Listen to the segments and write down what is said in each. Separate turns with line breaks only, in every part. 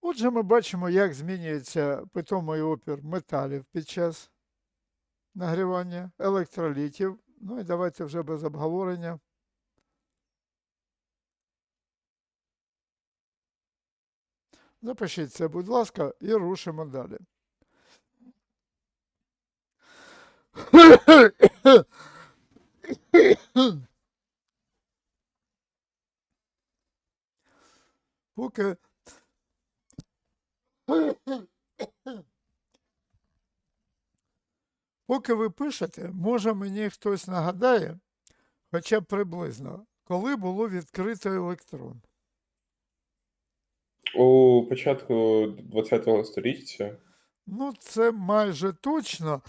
Отже, ми бачимо, як змінюється питомий опір металів під час нагрівання, електролітів. Ну і давайте вже без обговорення. Запишіть це, будь ласка, і рушимо далі. Поки Поки ви пишете, може мені хтось нагадає, хоча б приблизно, коли було відкрито електрон.
У початку ХХ століття
Ну, це майже точно.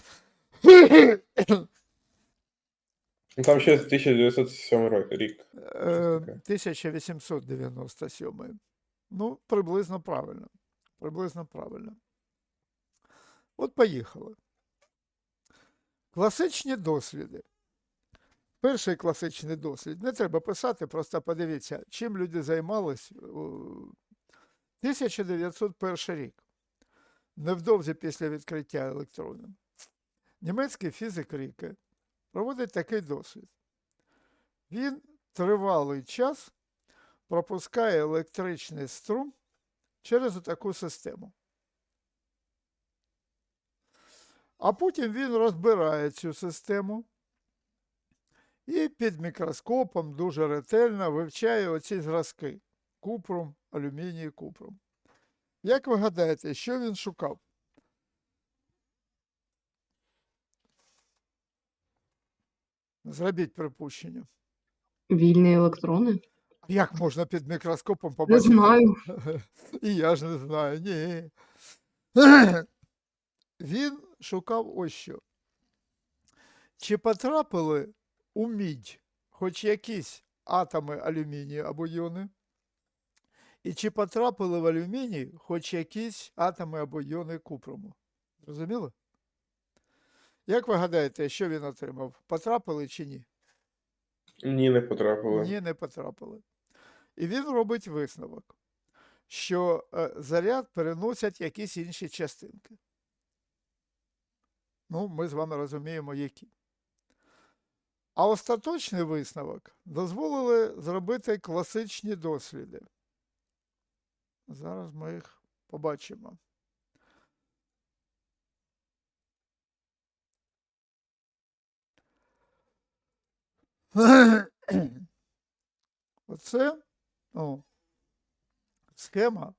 ну, там ще 1907 рік.
Е, 1897. Ну, приблизно правильно. Приблизно правильно. От поїхали. Класичні досліди. Перший класичний дослід. Не треба писати, просто подивіться, чим люди займались. 1901 рік. Невдовзі після відкриття електрону. Німецький фізик Ріке проводить такий дослід. Він тривалий час пропускає електричний струм через таку систему. А потім він розбирає цю систему і під мікроскопом дуже ретельно вивчає оці зразки купрум, алюміній, купрум. Як ви гадаєте, що він шукав? Зробіть припущення.
Вільні електрони?
Як можна під мікроскопом
Не
побачити?
знаю.
І я ж не знаю, ні. Він шукав ось що. Чи потрапили у мідь хоч якісь атоми алюмінію або йони? І чи потрапили в алюміній хоч якісь атоми або йони купруму? Зрозуміло? Як ви гадаєте, що він отримав? Потрапили чи ні?
Ні, не потрапили.
Ні, не потрапили. І він робить висновок, що е, заряд переносять якісь інші частинки. Ну, ми з вами розуміємо, які. А остаточний висновок дозволили зробити класичні досліди. Зараз ми їх побачимо. Оце ну, схема,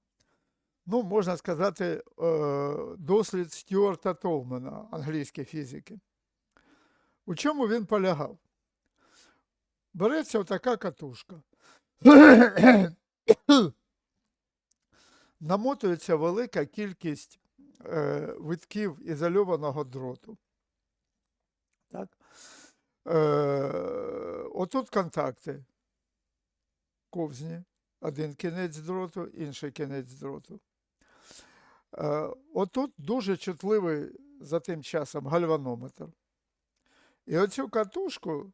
ну, можна сказати, е, дослід Стюарта Толмана, англійської фізики. У чому він полягав? Береться така катушка. Намотується велика кількість е, витків ізольованого дроту. Так? Е, отут контакти ковзні, один кінець дроту, інший кінець дроту. Е, отут дуже чутливий за тим часом гальванометр. І оцю катушку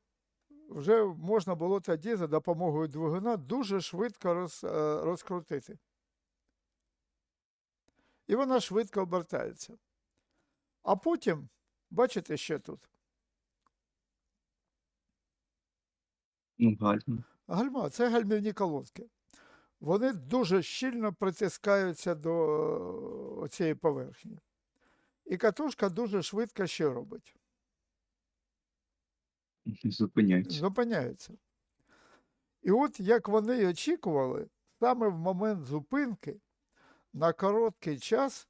вже можна було тоді за допомогою двигуна дуже швидко роз, е, розкрутити. І вона швидко обертається. А потім, бачите, що тут?
Ну, гальма.
Гальма це гальмівні колодки. Вони дуже щільно притискаються до цієї поверхні. І катушка дуже швидко що робить?
Зупиняється.
Зупиняється. І от як вони й очікували, саме в момент зупинки на короткий час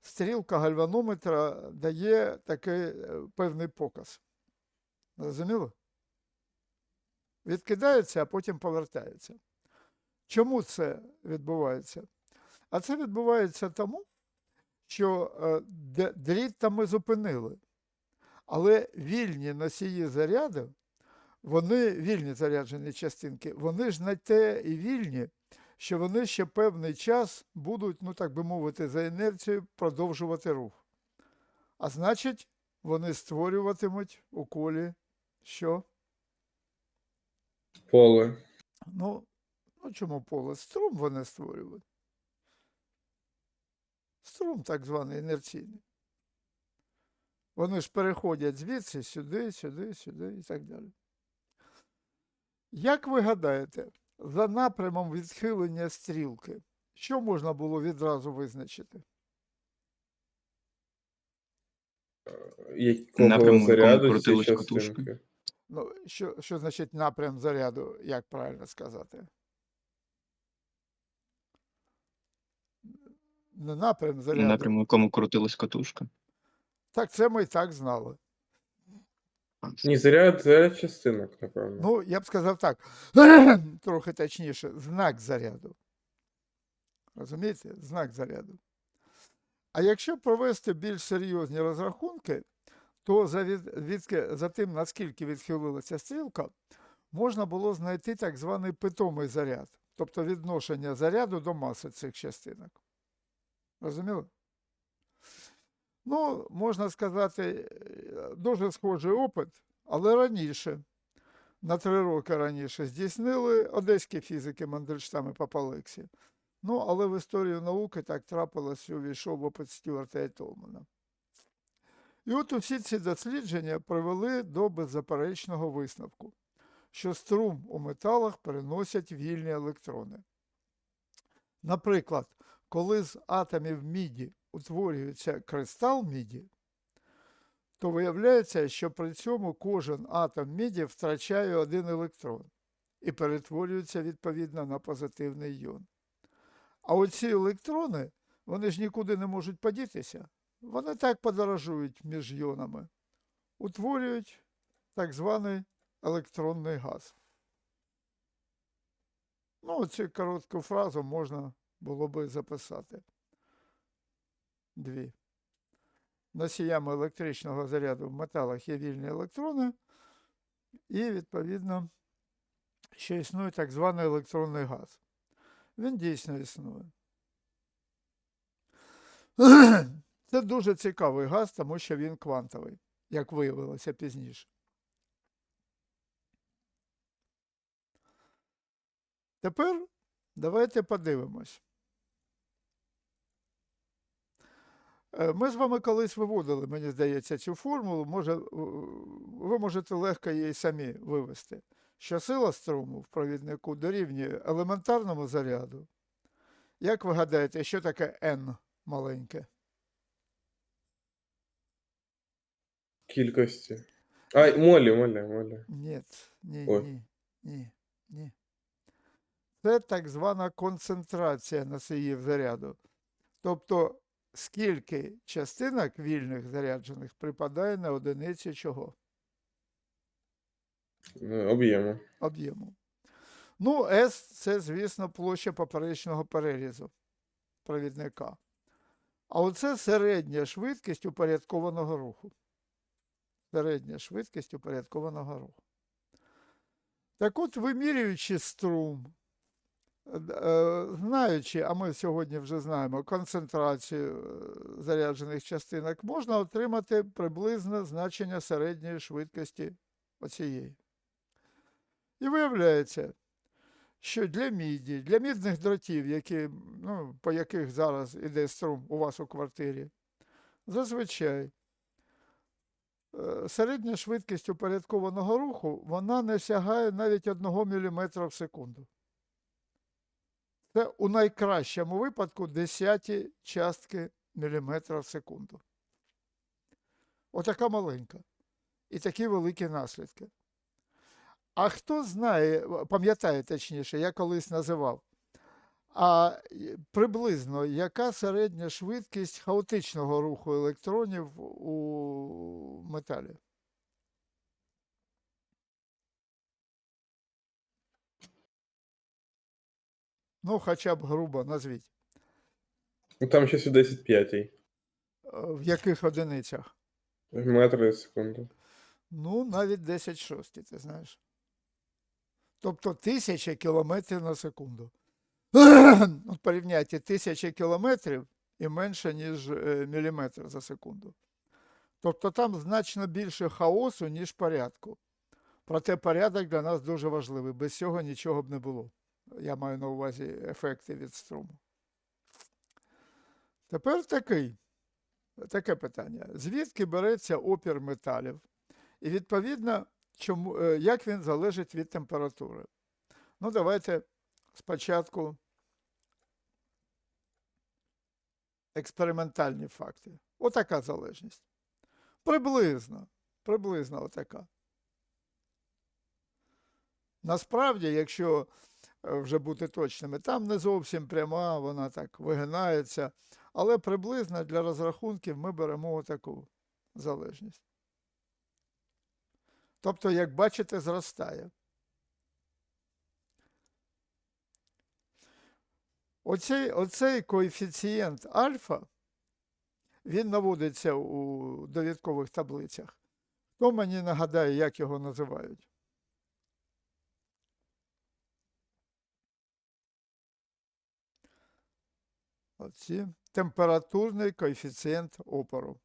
стрілка гальванометра дає такий е, певний показ. Зрозуміло? Відкидається, а потім повертається. Чому це відбувається? А це відбувається тому, що е, дріт там ми зупинили. Але вільні носії заряду, вони вільні заряджені частинки, вони ж не те і вільні, що вони ще певний час будуть, ну так би мовити, за інерцією продовжувати рух. А значить, вони створюватимуть у колі що?
Поле.
Ну, ну чому поле? Струм вони створюють. Струм так званий інерційний. Вони ж переходять звідси сюди, сюди, сюди і так далі. Як ви гадаєте, за напрямом відхилення стрілки, що можна було відразу визначити?
Якого
Напряму, в якому
заряду ці
крутилась катушка.
частинки?
Ну, що, що значить напрям заряду, як правильно сказати? Не напрям заряду.
Напряму, в якому крутилась катушка.
Так це ми і так знали.
Ні, заряд, заряд частинок, напевно.
Ну, я б сказав так, трохи точніше, знак заряду. Розумієте? Знак заряду. А якщо провести більш серйозні розрахунки, то за, від, відки- за тим, наскільки відхилилася стрілка, можна було знайти так званий питомий заряд, тобто відношення заряду до маси цих частинок. Розуміли? Ну, можна сказати, е, дуже схожий опит, але раніше, на три роки раніше, здійснили одеські фізики Мандельштам і Папалексі. Ну, але в історію науки так трапилось, увійшов опит Стюарта і. І от усі ці дослідження привели до беззаперечного висновку, що струм у металах переносять вільні електрони. Наприклад, коли з атомів міді утворюється кристал міді, то виявляється, що при цьому кожен атом міді втрачає один електрон і перетворюється відповідно на позитивний йон. А оці електрони, вони ж нікуди не можуть подітися. Вони так подорожують між йонами, утворюють так званий електронний газ. Ну, цю коротку фразу можна було би записати. Дві. Носіями електричного заряду в металах є вільні електрони, і, відповідно, ще існує так званий електронний газ. Він дійсно існує. Це дуже цікавий газ, тому що він квантовий, як виявилося пізніше. Тепер давайте подивимось. Е, Ми з вами колись виводили, мені здається, цю формулу. Може, ви можете легко її самі вивести. Що сила струму в провіднику дорівнює елементарному заряду. Як ви гадаєте, що таке N маленьке?
Кількості. А, молі, молі, молі.
Ні, ні,
Ой.
ні, ні, ні. Це так звана концентрація носіїв заряду. Тобто, скільки частинок вільних заряджених припадає на одиницю чого?
Ну, Об'єму.
Об'єму. Ну, S це, звісно, площа поперечного перерізу провідника. А оце середня швидкість упорядкованого руху. Середня швидкість упорядкованого руху. Так от, вимірюючи струм, е, е, знаючи, а ми сьогодні вже знаємо, концентрацію е, заряджених частинок, можна отримати приблизне значення середньої швидкості оцієї. І виявляється, що для міді, для мідних дротів, які, ну, по яких зараз іде струм у вас у квартирі, зазвичай середня швидкість упорядкованого руху вона не сягає навіть 1 мм в секунду. Це у найкращому випадку десяті частки міліметра в секунду. Отака маленька. І такі великі наслідки. А хто знає, пам'ятає точніше, я колись називав, а приблизно яка середня швидкість хаотичного руху електронів у металі? Ну, хоча б грубо назвіть.
Ну там щось у 10 п'ятій.
Е, В яких одиницях?
Метри в секунду.
Ну, навіть 10 шостій, ти знаєш. Тобто тисяча кілометрів на секунду. От порівняйте тисяча кілометрів і менше, ніж е, міліметр за секунду. Тобто там значно більше хаосу, ніж порядку. Проте порядок для нас дуже важливий. Без цього нічого б не було. Я маю на увазі ефекти від струму. Тепер такий, таке питання. Звідки береться опір металів? І відповідно, чому, е, як він залежить від температури? Ну, давайте спочатку експериментальні факти. Отака залежність. Приблизно, приблизно отака. Насправді, якщо е, вже бути точними, там не зовсім пряма, вона так вигинається, але приблизно для розрахунків ми беремо таку залежність. Тобто, як бачите, зростає. Оцей, оцей коефіцієнт альфа, він наводиться у довідкових таблицях. Хто мені нагадає, як його називають? Оці температурний коефіцієнт опору.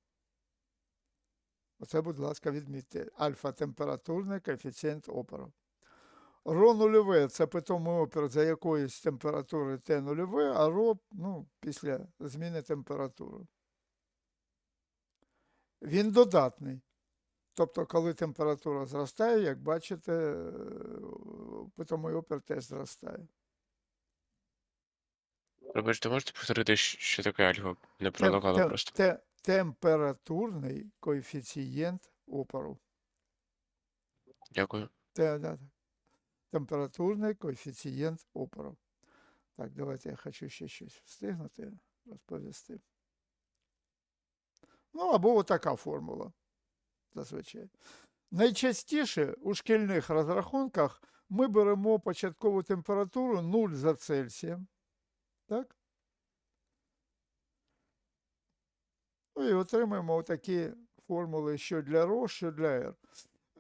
Оце, будь ласка, відмітьте. Альфа-температурний коефіцієнт опору. Ро нульове це питомий опір за якоїсь температури Т нульове, а ро ну, після зміни температури. Він додатний. Тобто, коли температура зростає, як бачите, питомий опір теж зростає.
Вибачте, можете повторити, що таке альфа? Не пролагало
тем-
просто.
те- температурний коефіцієнт опору.
Дякую.
Те, да, да. Температурний коефіцієнт опору. Так, давайте я хочу ще щось встигнути розповісти. Ну, або отака формула. Зазвичай. Найчастіше у шкільних розрахунках ми беремо початкову температуру 0 за Цельсієм. Так? Ну і отримуємо такі формули, що для ро, що для R.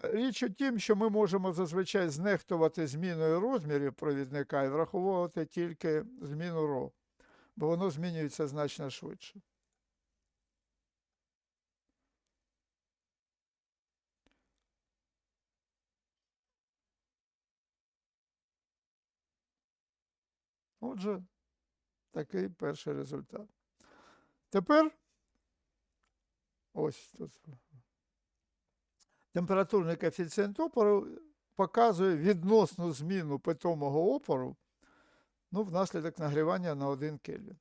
Річ у тім, що ми можемо зазвичай знехтувати зміною розмірів провідника і враховувати тільки зміну ро, бо воно змінюється значно швидше. Отже, такий перший результат. Тепер ось тут. Температурний коефіцієнт опору показує відносну зміну питомого опору ну, внаслідок нагрівання на 1 Кельвін.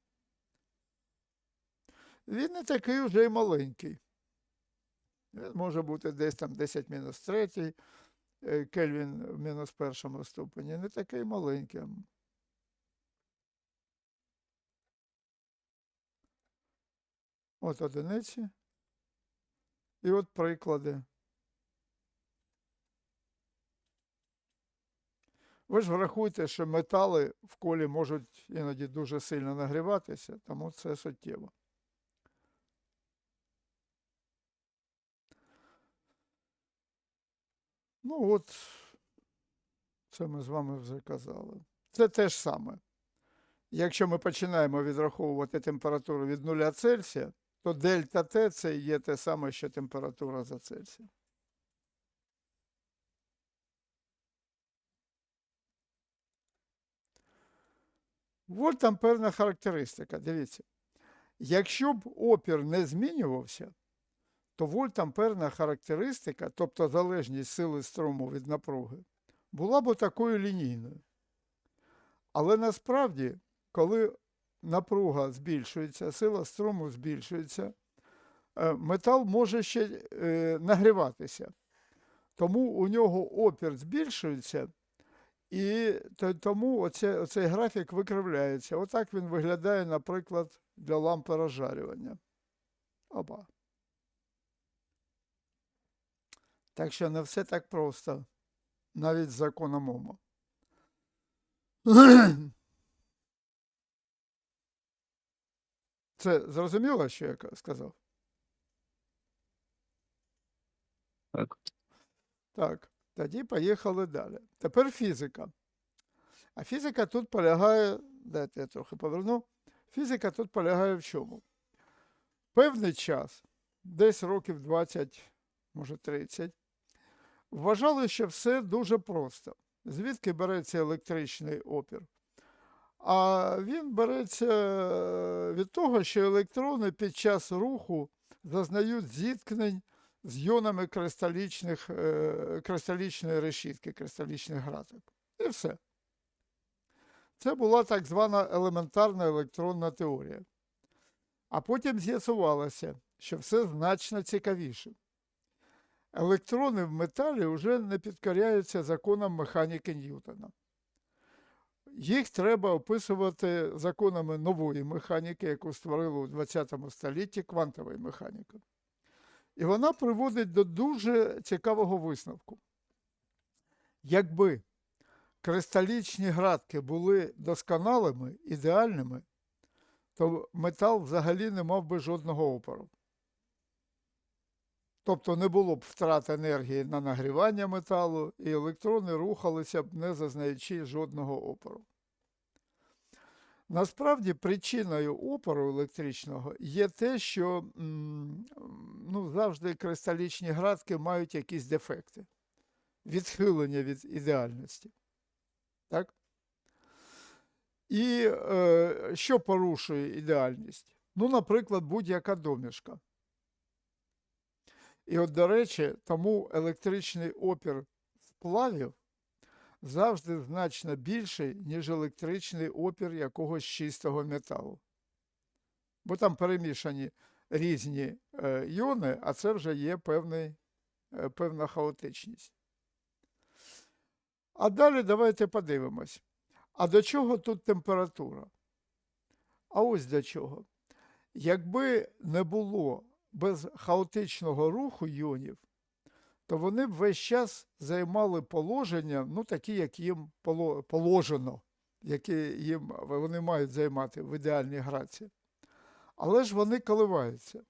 Він не такий вже й маленький. Він може бути десь там 10 мінус 3 е, Кельвін в мінус першому ступені. Не такий маленький. От одиниці. І от приклади. Ви ж врахуйте, що метали в колі можуть іноді дуже сильно нагріватися, тому це суттєво. Ну от, це ми з вами вже казали. Це те ж саме. Якщо ми починаємо відраховувати температуру від 0 Цельсія, то дельта Т це є те саме, що температура за Цельсієм. От там певна характеристика. Дивіться. Якщо б опір не змінювався, то вольтамперна характеристика, тобто залежність сили струму від напруги, була б такою лінійною. Але насправді, коли напруга збільшується, сила струму збільшується, е, метал може ще е, нагріватися. Тому у нього опір збільшується, і тому оце, оцей графік викривляється. Отак він виглядає, наприклад, для лампи розжарювання. Оба. Так що не все так просто, навіть з законом Ома. Це зрозуміло, що я сказав?
Так.
Так, тоді поїхали далі. Тепер фізика. А фізика тут полягає, дайте я трохи поверну. Фізика тут полягає в чому? Певний час, десь років 20, може 30, вважали, що все дуже просто. Звідки береться електричний опір? А він береться е, від того, що електрони під час руху зазнають зіткнень з йонами кристалічних, е, кристалічної решітки, кристалічних граток. І все. Це була так звана елементарна електронна теорія. А потім з'ясувалося, що все значно цікавіше. Електрони в металі вже не підкоряються законам механіки Ньютона. Їх треба описувати законами нової механіки, яку створили у ХХ столітті квантової механіки. І вона приводить до дуже цікавого висновку. Якби кристалічні градки були досконалими, ідеальними, то метал взагалі не мав би жодного опору. Тобто не було б втрат енергії на нагрівання металу, і електрони рухалися б не зазнаючи жодного опору. Насправді причиною опору електричного є те, що ну, завжди кристалічні градки мають якісь дефекти, відхилення від ідеальності. Так? І е, що порушує ідеальність? Ну, наприклад, будь-яка домішка. І от, до речі, тому електричний опір сплавів завжди значно більший, ніж електричний опір якогось чистого металу. Бо там перемішані різні е, йони, а це вже є певний, е, певна хаотичність. А далі давайте подивимось. А до чого тут температура? А ось до чого. Якби не було без хаотичного руху йонів, то вони б весь час займали положення, ну такі, як їм положено, які їм вони мають займати в ідеальній граці. Але ж вони коливаються.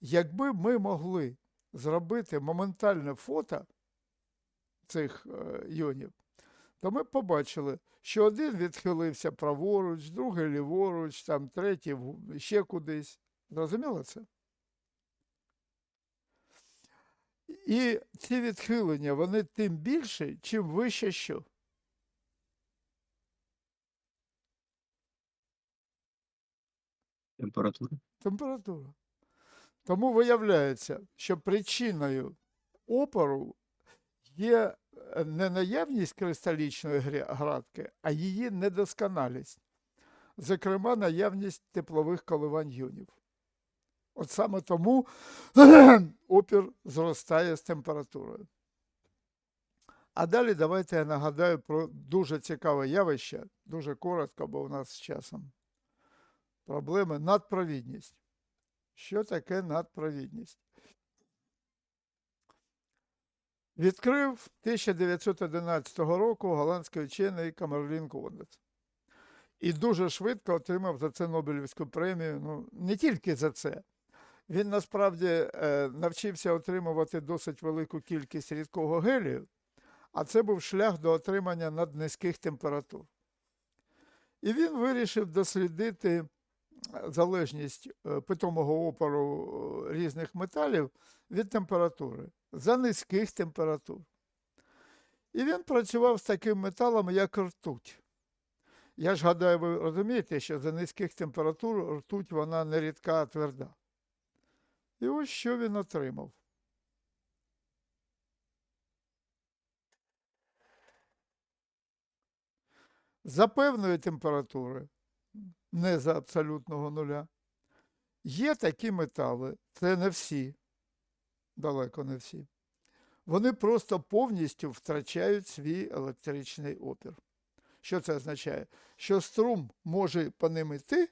Якби ми могли зробити моментальне фото цих е, йонів, то ми побачили, що один відхилився праворуч, другий ліворуч, там третій ще кудись. Зрозуміло це? І ці відхилення, вони тим більше, чим вище що.
Температура.
температура. Тому виявляється, що причиною опору є е, не наявність кристалічної градки, а її недосконалість. Зокрема, наявність теплових коливань юнів. От саме тому опір зростає з температурою. А далі давайте я нагадаю про дуже цікаве явище, дуже коротко, бо у нас з часом проблеми надпровідність. Що таке надпровідність? Відкрив 1911 року голландський вчений Камерлін Кондес. І дуже швидко отримав за це Нобелівську премію. Ну, не тільки за це. Він насправді е, навчився отримувати досить велику кількість рідкого гелію, а це був шлях до отримання наднизьких температур. І він вирішив дослідити е, залежність е, питомого опору різних металів від температури за низьких температур. І він працював з таким металом, як ртуть. Я ж гадаю, ви розумієте, що за низьких температур ртуть вона не рідка, а тверда. І ось що він отримав. За певної температури, не за абсолютного нуля, є такі метали, це не всі, далеко не всі. Вони просто повністю втрачають свій електричний опір. Що це означає? Що струм може по ним йти,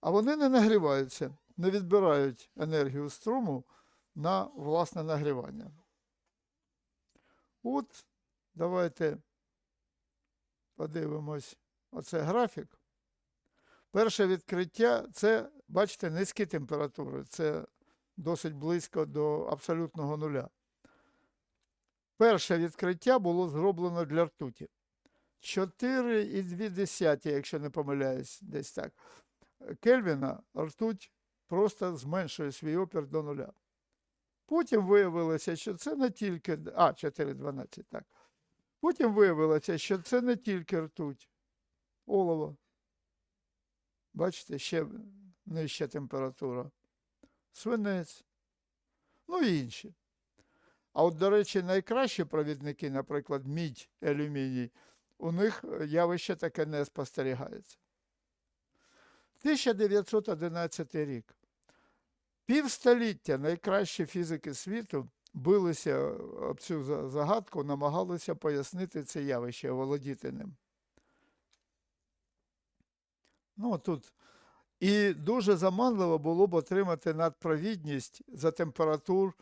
а вони не нагріваються, не відбирають енергію струму на власне нагрівання. От давайте подивимось оце графік. Перше відкриття це, бачите, низькі температури. Це досить близько до абсолютного нуля. Перше відкриття було зроблено для ртуті. 4,2, якщо не помиляюсь, десь так. Кельвіна ртуть просто зменшує свій опір до нуля. Потім виявилося, що це не тільки. А, 4,12, так. Потім виявилося, що це не тільки ртуть. олово. Бачите, ще нижча температура. Свинець. Ну і інші. А от, до речі, найкращі провідники, наприклад, мідь, алюміній, у них явище таке не спостерігається. 1911 рік. Півстоліття найкращі фізики світу билися об цю загадку, намагалися пояснити це явище, володіти ним. Ну, тут. І дуже заманливо було б отримати надпровідність за температур,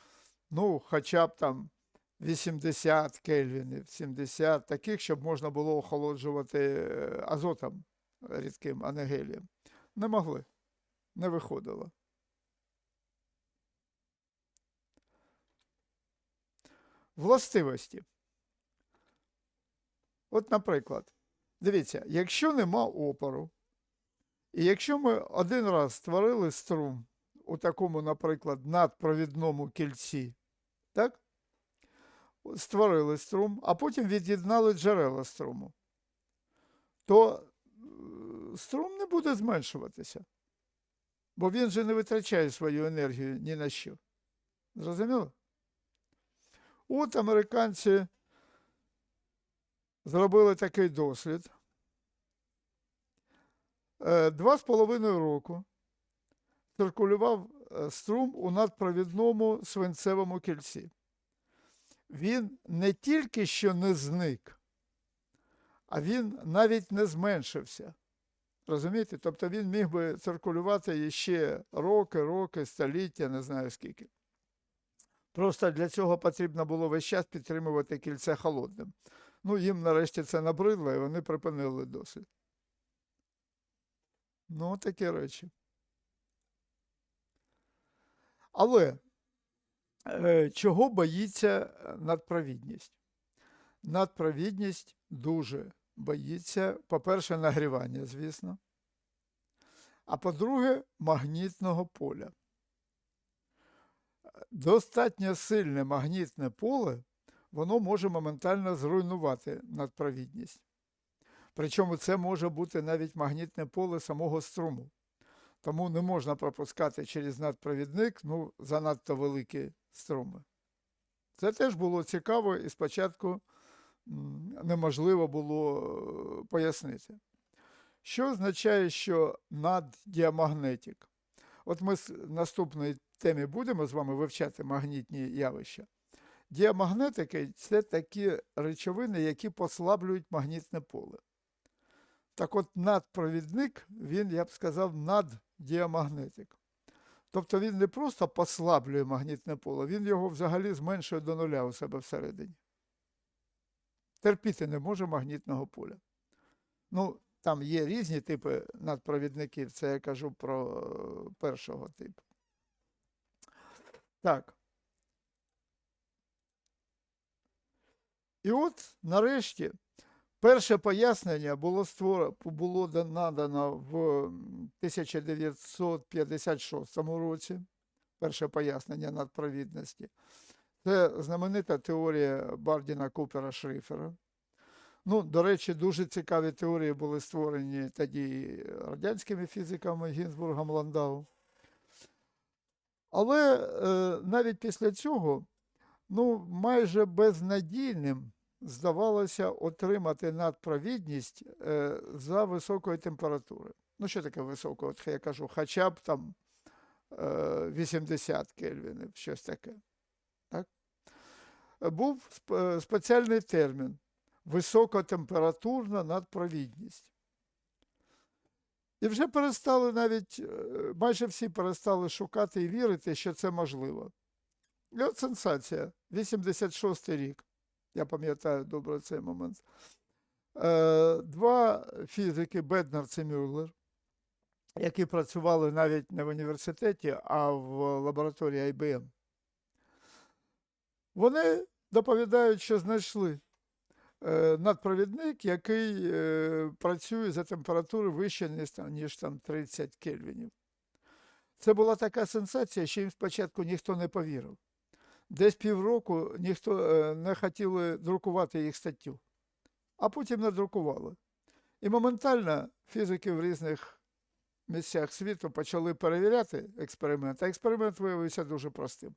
ну, хоча б там 80 кельвінів, 70, таких, щоб можна було охолоджувати е, азотом рідким, а не гелієм. Не могли, не виходило. Властивості. От, наприклад, дивіться, якщо нема опору, і якщо ми один раз створили струм у такому, наприклад, надпровідному кільці, так? Створили струм, а потім від'єднали джерела струму, то е, струм не буде зменшуватися. Бо він же не витрачає свою енергію ні на що. Зрозуміло? От американці зробили такий дослід. Е, Два з половиною року циркулював е, струм у надпровідному свинцевому кільці. Він не тільки що не зник, а він навіть не зменшився. Розумієте? Тобто він міг би циркулювати ще роки, роки, століття, не знаю скільки. Просто для цього потрібно було весь час підтримувати кільце холодним. Ну, їм нарешті це набридло, і вони припинили досвід. Ну, такі речі. Але е, чого боїться е, надпровідність? Надпровідність дуже боїться, по-перше, нагрівання, звісно. А по-друге, магнітного поля. Достатньо сильне магнітне поле, воно може моментально зруйнувати надпровідність. Причому це може бути навіть магнітне поле самого струму. Тому не можна пропускати через надпровідник ну, занадто великі струми. Це теж було цікаво і спочатку неможливо було е, пояснити. Що означає, що наддіамагнетик? От ми в наступної темі будемо з вами вивчати магнітні явища. Діамагнетики це такі речовини, які послаблюють магнітне поле. Так от надпровідник, він, я б сказав, наддіамагнетик. Тобто він не просто послаблює магнітне поле, він його взагалі зменшує до нуля у себе всередині. Терпіти не може магнітного поля. Ну, там є різні типи надпровідників, це я кажу про е, першого типу. Так. І от нарешті перше пояснення було створено, було надано в 1956 році. Перше пояснення надпровідності. Це знаменита теорія Бардіна Купера Шрифера. Ну, до речі, дуже цікаві теорії були створені тоді радянськими фізиками Гінзбургом Ландау. Але е, навіть після цього ну, майже безнадійним здавалося отримати надпровідність е, за високої температури. Ну, що таке висока? От я кажу, хоча б там е, 80 кельвінів, щось таке. Так? Був е, спеціальний термін високотемпературна надпровідність. І вже перестали навіть, е, майже всі перестали шукати і вірити, що це можливо. І от сенсація. 86 рік. Я пам'ятаю добре цей момент. Е, Два фізики, Беднарц і Мюллер, які працювали навіть не в університеті, а в лабораторії IBM. Вони доповідають, що знайшли надпровідник, який е, працює за температури вище, ніж там, ніж там 30 кельвінів. Це була така сенсація, що їм спочатку ніхто не повірив. Десь півроку ніхто е, не хотіли друкувати їх статтю, а потім надрукували. І моментально фізики в різних місцях світу почали перевіряти експеримент, а експеримент виявився дуже простим.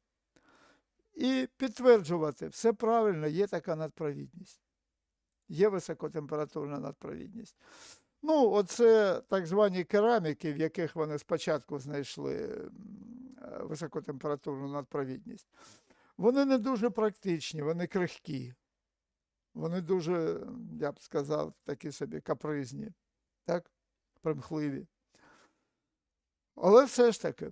І підтверджувати, все правильно, є така надпровідність. Є високотемпературна надпровідність. Ну, оце так звані кераміки, в яких вони спочатку знайшли е, високотемпературну надпровідність. Вони не дуже практичні, вони крихкі. Вони дуже, я б сказав, такі собі капризні, так? примхливі. Але все ж таки.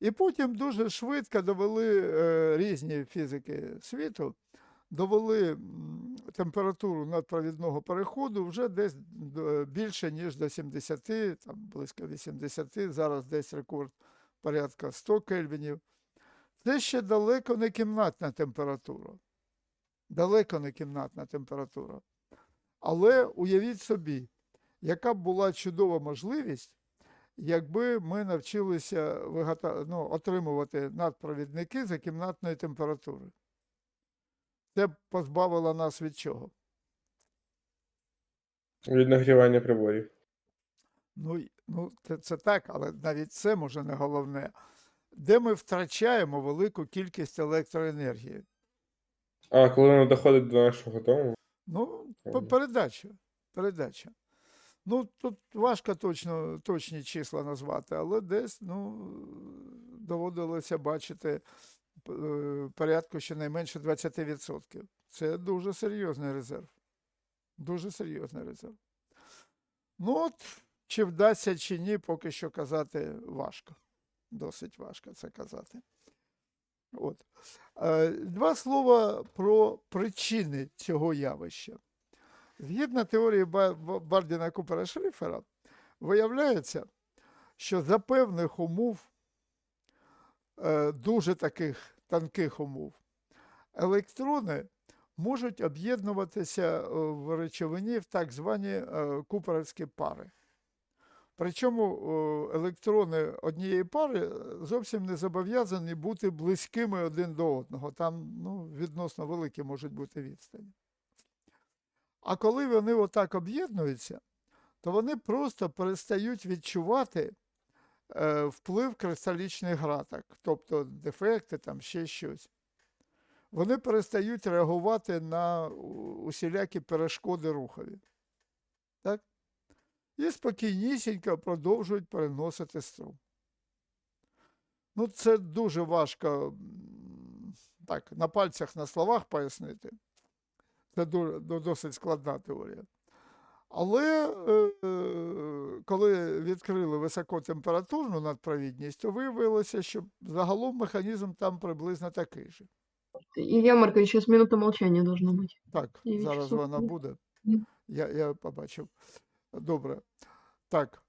І потім дуже швидко довели е, різні фізики світу, довели температуру надпровідного переходу вже десь більше, ніж до 70, там близько 80, зараз десь рекорд порядка 100 кельвінів. Це ще далеко не кімнатна температура. Далеко не кімнатна температура. Але уявіть собі, яка б була чудова можливість, якби ми навчилися ну, отримувати надпровідники за кімнатної температури. Це позбавило нас від чого?
Від нагрівання приборів.
Ну, ну це, це так, але навіть це може не головне. Де ми втрачаємо велику кількість електроенергії?
А, коли воно доходить до нашого дому.
Ну, передача. Передача. Ну, тут важко точно, точні числа назвати, але десь ну, доводилося бачити порядку щонайменше 20%. Це дуже серйозний резерв. Дуже серйозний резерв. Ну, от, чи вдасться, чи ні, поки що казати важко. Досить важко це казати. От. Е, Два слова про причини цього явища. Згідно теорії Ба- Ба- Бардіна Купера Шрифера, виявляється, що за певних умов, е, дуже таких тонких умов, електрони можуть об'єднуватися е, в речовині в так звані е, куперівські пари. Причому е, електрони однієї пари зовсім не зобов'язані бути близькими один до одного. Там ну, відносно великі можуть бути відстані. А коли вони отак об'єднуються, то вони просто перестають відчувати вплив кристалічних граток, тобто дефекти, там ще щось. Вони перестають реагувати на усілякі перешкоди рухові. Так? І спокійнісінько продовжують переносити струм. Ну, це дуже важко так, на пальцях, на словах пояснити. Це досить складна теорія. Але е, е, коли відкрили високотемпературну надпровідність, то виявилося, що загалом механізм там приблизно такий же.
Илья Маркович, сейчас минута молчания должна бути.
Так, зараз вона буде. Я, я побачив. Добре. Так.